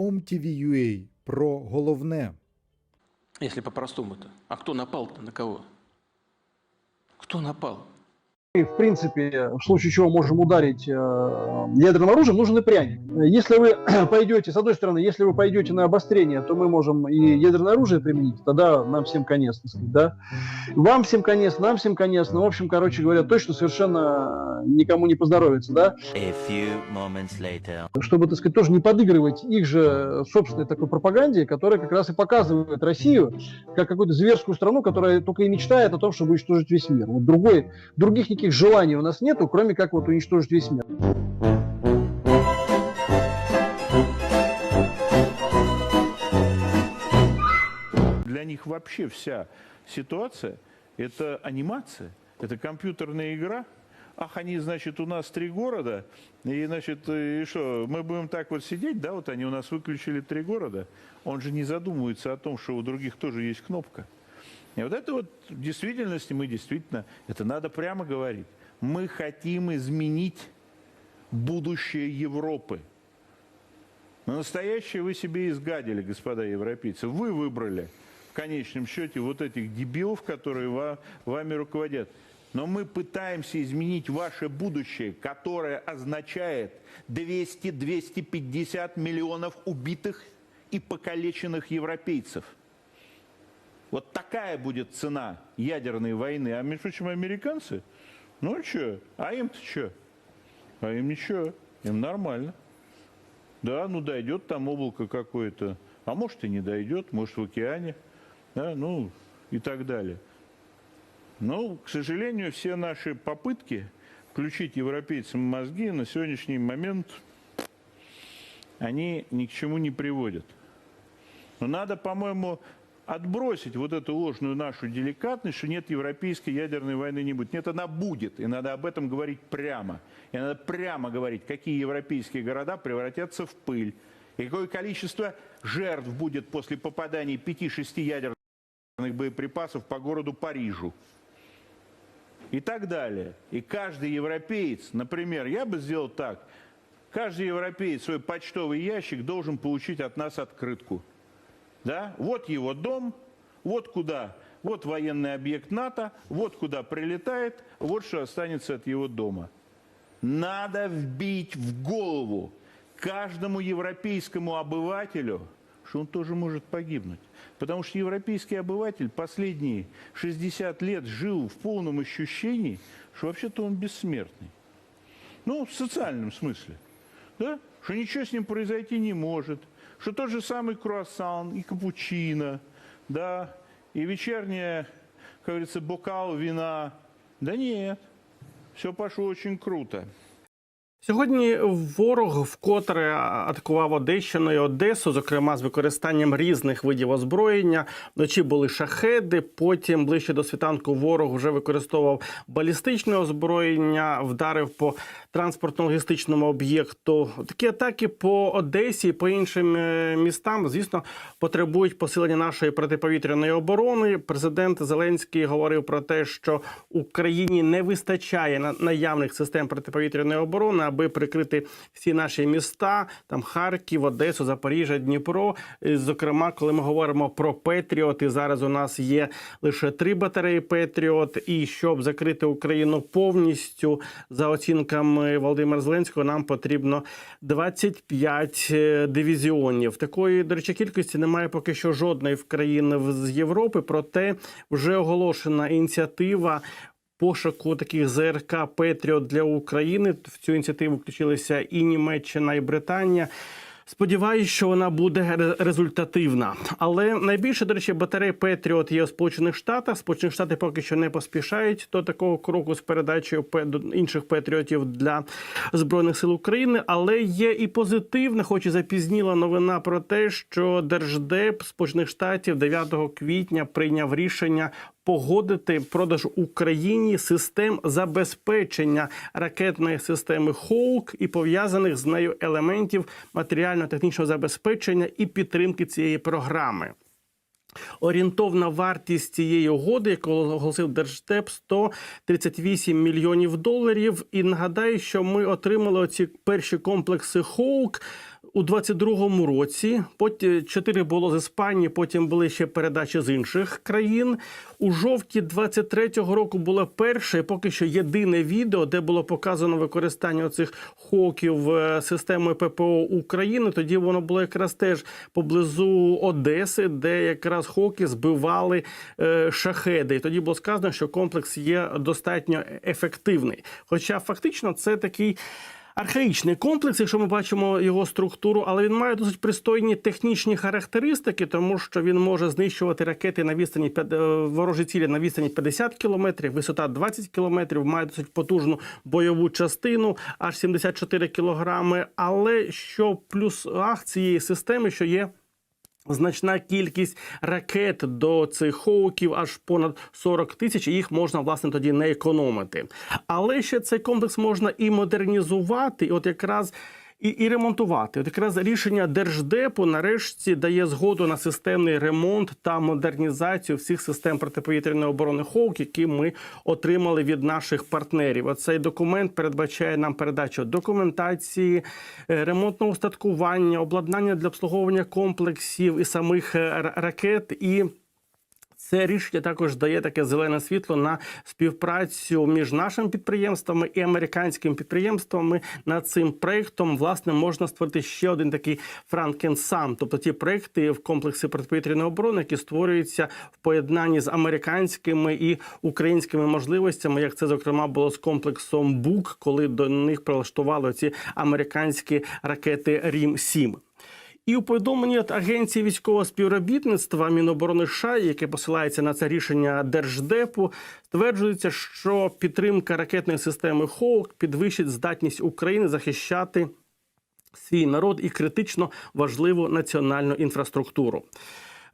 OMTV.ua про головне. Если по-простому-то. А кто напал-то на кого? Кто напал? И, в принципе, в случае чего можем ударить э, ядерным оружием, нужен и пряник. Если вы пойдете, с одной стороны, если вы пойдете на обострение, то мы можем и ядерное оружие применить, тогда нам всем конец, так сказать, да. Вам всем конец, нам всем конец. Ну, в общем, короче говоря, точно совершенно никому не поздоровится, да. Чтобы, так сказать, тоже не подыгрывать их же собственной такой пропаганде, которая как раз и показывает Россию как какую-то зверскую страну, которая только и мечтает о том, чтобы уничтожить весь мир. Вот другой, других никаких желаний у нас нету, кроме как вот уничтожить весь мир. Для них вообще вся ситуация – это анимация, это компьютерная игра. Ах, они, значит, у нас три города, и, значит, и что, мы будем так вот сидеть, да, вот они у нас выключили три города. Он же не задумывается о том, что у других тоже есть кнопка. И вот это вот в действительности мы действительно, это надо прямо говорить. Мы хотим изменить будущее Европы. Но настоящее вы себе изгадили, господа европейцы. Вы выбрали в конечном счете вот этих дебилов, которые ва- вами руководят. Но мы пытаемся изменить ваше будущее, которое означает 200-250 миллионов убитых и покалеченных европейцев. Вот такая будет цена ядерной войны. А между прочим, американцы, ну что, а им-то что? А им ничего, им нормально. Да, ну дойдет там облако какое-то, а может и не дойдет, может в океане, да, ну и так далее. Но, к сожалению, все наши попытки включить европейцам мозги на сегодняшний момент, они ни к чему не приводят. Но надо, по-моему, отбросить вот эту ложную нашу деликатность, что нет европейской ядерной войны не будет. Нет, она будет, и надо об этом говорить прямо. И надо прямо говорить, какие европейские города превратятся в пыль, и какое количество жертв будет после попадания 5-6 ядерных боеприпасов по городу Парижу. И так далее. И каждый европеец, например, я бы сделал так, каждый европеец свой почтовый ящик должен получить от нас открытку. Да? Вот его дом, вот куда, вот военный объект НАТО, вот куда прилетает, вот что останется от его дома. Надо вбить в голову каждому европейскому обывателю, что он тоже может погибнуть. Потому что европейский обыватель последние 60 лет жил в полном ощущении, что вообще-то он бессмертный. Ну, в социальном смысле. Да? Что ничего с ним произойти не может. Что тот же самый круассан и капучино, да, и вечерняя, как говорится, бокал вина. Да нет, все пошло очень круто. Сьогодні ворог вкотре атакував Одещину і Одесу, зокрема з використанням різних видів озброєння. Вночі були шахеди. Потім ближче до світанку ворог вже використовував балістичне озброєння, вдарив по транспортно-логістичному об'єкту. Такі атаки по Одесі і по іншим е, містам, звісно, потребують посилення нашої протиповітряної оборони. Президент Зеленський говорив про те, що Україні не вистачає на- наявних систем протиповітряної оборони, аби прикрити всі наші міста, там Харків, Одесу, Запоріжжя, Дніпро. Зокрема, коли ми говоримо про Петріот, і зараз у нас є лише три батареї Петріот, і щоб закрити Україну повністю, за оцінками Володимира Зеленського, нам потрібно 25 е, дивізіонів. Такої, до речі, кількості немає поки що жодної в країни з Європи. Проте вже оголошена ініціатива пошуку таких ЗРК Петріот для України. В цю ініціативу включилися і Німеччина, і Британія. Сподіваюсь, що вона буде результативна. Але найбільше, до речі, батарей Петріот є у Сполучених Штатах. Сполучені Штати поки що не поспішають до такого кроку з передачею пе- інших патріотів для збройних сил України. Але є і позитивна, хоч і запізніла новина про те, що Держдеп Сполучених Штатів 9 квітня прийняв рішення погодити продаж Україні систем забезпечення ракетної системи Хоук і пов'язаних з нею елементів матеріально-технічного забезпечення і підтримки цієї програми. Орієнтовна вартість цієї угоди, яку оголосив Держдеп, 138 мільйонів доларів. І нагадаю, що ми отримали оці перші комплекси Хоук у 22-му році. Потім чотири було з Іспанії, потім були ще передачі з інших країн. У жовтні 23-го року було перше, поки що єдине відео, де було показано використання цих хоків е, системою ППО України. Тоді воно було якраз теж поблизу Одеси, де якраз хоки збивали е, шахеди. І тоді було сказано, що комплекс є достатньо ефективний. Хоча фактично це такий. Архаїчний комплекс, якщо ми бачимо його структуру, але він має досить пристойні технічні характеристики, тому що він може знищувати ракети на відстані е, ворожі цілі на відстані 50 кілометрів, висота 20 кілометрів, має досить потужну бойову частину, аж 74 кілограми. Але що плюс ах цієї системи, що є Значна кількість ракет до цих хоуків, аж понад 40 тисяч. Їх можна власне тоді не економити. Але ще цей комплекс можна і модернізувати, і от якраз. І, і ремонтувати. От якраз рішення держдепу нарешті дає згоду на системний ремонт та модернізацію всіх систем протиповітряної оборони ХОУК, які ми отримали від наших партнерів. Оцей документ передбачає нам передачу документації, е, ремонтного устаткування, обладнання для обслуговування комплексів і самих е, ракет і. Це рішення також дає таке зелене світло на співпрацю між нашими підприємствами і американськими підприємствами. Над цим проектом власне можна створити ще один такий Франкенсам, тобто ті проекти в комплексі протиповітряної оборони, які створюються в поєднанні з американськими і українськими можливостями, як це зокрема було з комплексом БУК, коли до них прилаштували ці американські ракети Рім 7 і у повідомленні від агенції військового співробітництва Міноборони США, яке посилається на це рішення держдепу, стверджується, що підтримка ракетної системи ХОУК підвищить здатність України захищати свій народ і критично важливу національну інфраструктуру.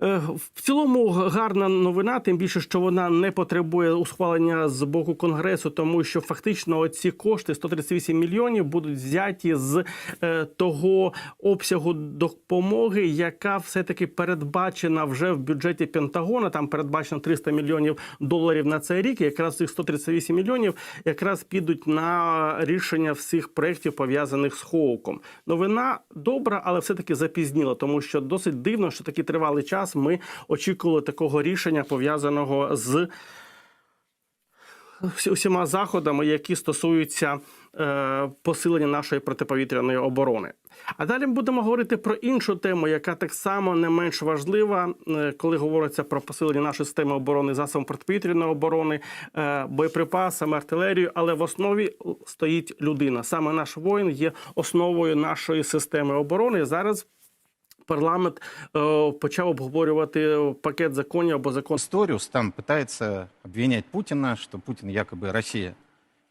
Е, В цілому гарна новина, тим більше, що вона не потребує ухвалення з боку конгресу, тому що фактично ці кошти 138 мільйонів будуть взяті з е, того обсягу допомоги, яка все таки передбачена вже в бюджеті Пентагона. Там передбачено 300 мільйонів доларів на цей рік. Якраз цих 138 мільйонів якраз підуть на рішення всіх проєктів пов'язаних з Хоуком. Новина добра, але все таки запізніла, тому що досить дивно, що такий тривалий час ми очікували такого рішення пов'язаного з усіма заходами, які стосуються е, посилення нашої протиповітряної оборони. А далі ми будемо говорити про іншу тему, яка так само не менш важлива, е, коли говориться про посилення нашої системи оборони, засобами протиповітряної оборони, е, боєприпасами, артилерією. Але в основі стоїть людина. Саме наш воїн є основою нашої системи оборони. Зараз парламент почав обговорювати пакет законів або закон историю Стан пытается обвинять Путина, что Путин якобы Россия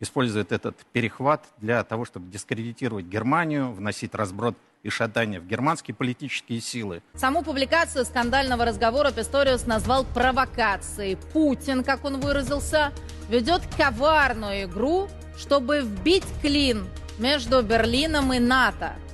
использует этот перехват для того, чтобы дискредитировать Германию, вносить разброд и шатание в германские политические силы. Саму публикацию скандального разговора Писториус назвал провокацией. Путин, как он выразился, ведет коварную игру, чтобы вбить клин между Берлином и НАТО.